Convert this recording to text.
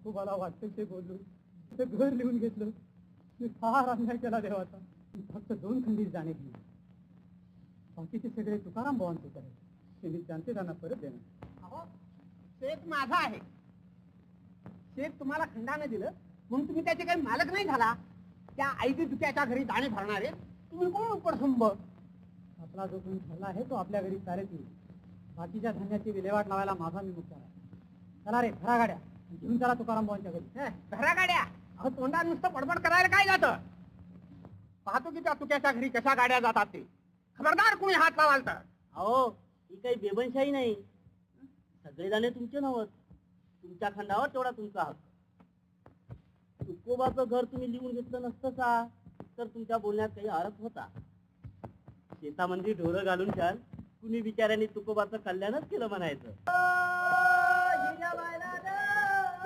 तुकोबाला वाटतं ते बोललो ते घर लिहून घेतलं. मी फार अन्याय केला देवाचा. मी फक्त दोन खंडीत जाणे घेऊन बाकीचे सगळे तुकाराम भावांचे आहे त्यांनी त्यांचे त्यांना परत देणार अहो शेत माझा आहे. शेत तुम्हाला खंडाने दिलं. म्हणून तुम्ही त्याचे काही मालक नाही झाला. त्या आईची दुक्याच्या घरी दाणे भरणारे तुम्ही कोण उपरसंभ आपला जो कोणी ठरला आहे तो आपल्या घरी चालत येईल बाकीच्या धान्याची विल्हेवाट लावायला माझा मी मुक्त आहे चला रे भरा गाड्या. घेऊन चला तुकाराम भावांच्या घरी. घरा गाड्या अहो तोंडात नुसतं बडबड करायला काय जातं? पाहतो की त्या तुक्याच्या घरी कशा गाड्या जातात ते. खबरदार कुणी हात लावाल तर? अहो ही काही बेबनशाही नाही. सगळे जाणे तुमचे नव्हत. तुमच्या खंडावर तेवढा तुमचा हक्क. तुकोबाचं घर तुम्ही लिहून घेतलं नसतं का तर तुमच्या बोलण्यात काही अर्थ होता. शेतामध्ये ढोरं घालून छान कुणी बिचाऱ्यांनी तुकोबाचं कल्याणच केलं म्हणायचं.